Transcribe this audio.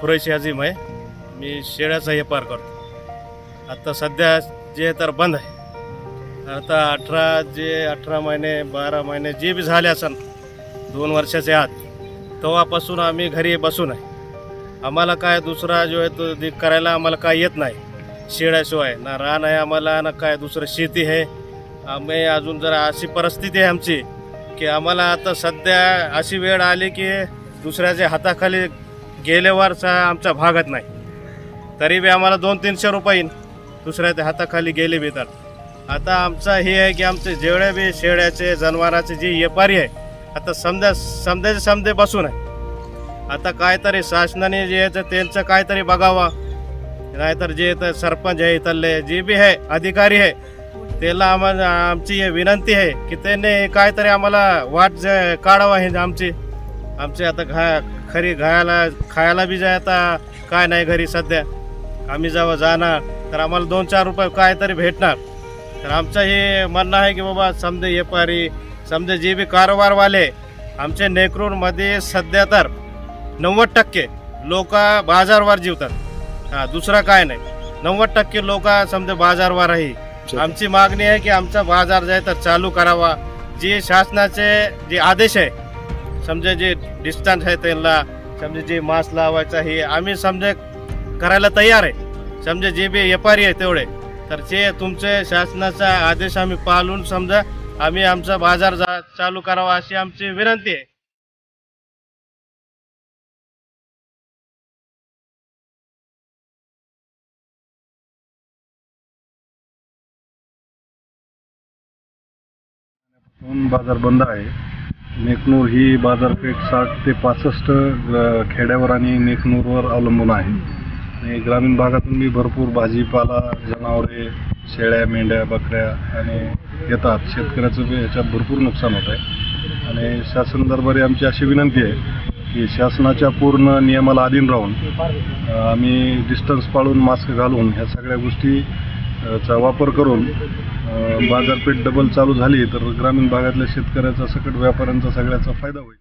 खुरैशी अजीम आहे. मी शेळ्याचा व्यापार करतो. आता सध्या जे तर बंद आहे. आता अठरा जे अठरा महिने बारा महिने जे बी झाले असन दोन वर्षाच्या आत तेव्हापासून आम्ही घरी बसून आहे. आम्हाला काय दुसरा जो आहे तो ते करायला आम्हाला काय येत नाही. शेळ्याशिवाय ना रान आहे आम्हाला ना काय दुसरं शेती आहे. आम्ही अजून जरा अशी परिस्थिती आहे आमची की आम्हाला आता सध्या अशी वेळ आली की दुसऱ्याच्या हाताखाली गेल्यावरचा आमचा भागत नाही. तरी बी आम्हाला दोन तीनशे रुपये दुसऱ्या दुसऱ्याच्या हाताखाली गेले बी तर. आता आमचं हे आहे की आमचे जेवढे बी शेळ्याचे जनावराचे जे व्यापारी आहे आता समजा समजायचे समजे बसून आहे. आता काहीतरी शासनाने जे आहे त्यांचं काहीतरी बघावा. नाहीतर जे तर सरपंच आहे इथले जे बी आहे अधिकारी आहे त्याला आम्हाला आमची हे विनंती आहे की त्यांनी काहीतरी आम्हाला वाट काढावा हे आमची. आमचे आता घा खरी घायला खायला बी जाय आता काय नाही घरी सध्या. आम्ही जेव्हा जाणार तर आम्हाला दोन चार रुपये काहीतरी भेटणार. तर आमचं हे म्हणणं आहे की बाबा समजे व्यापारी समजे जे बी कारोबारवाले आमच्या नेकरूरमध्ये सध्या तर नव्वद टक्के लोक बाजारवर जीवतात. हां दुसरा काय नाही. नव्वद टक्के लोक समजा बाजारवर आहे. आमची मागणी आहे की आमचा बाजार जे तर चालू करावा. जे शासनाचे जे आदेश आहे समजा जे डिस्टन्स आहे त्यांना समजा जे मास्क लावायचं आहे आम्ही समजा करायला तयार आहे. समजा जे बी व्यापारी आहे तेवढे. तर जे तुमचे शासनाचा आदेश आम्ही पाळून समजा आम्ही आमचा बाजार जा चालू करावा अशी आमची विनंती आहे. बाजार बंद आहे. नेकनूर ही बाजारपेठ साठ ते पासष्ट खेड्यावर आणि नेकनूरवर अवलंबून आहे. आणि ग्रामीण भागातून मी भरपूर भाजीपाला जनावरे शेळ्या मेंढ्या बकऱ्या आणि येतात. शेतकऱ्याचं बी याच्यात भरपूर नुकसान होत आहे. आणि शासन दरबारी आमची अशी विनंती आहे की शासनाच्या पूर्ण नियमाला अधीन राहून आम्ही डिस्टन्स पाळून मास्क घालून ह्या सगळ्या गोष्टी चा वापर करून बाजारपेठ डबल चालू झाली तर ग्रामीण भागातल्या शेतकऱ्याचा सकट व्यापाऱ्यांचा सगळ्याचा फायदा होईल.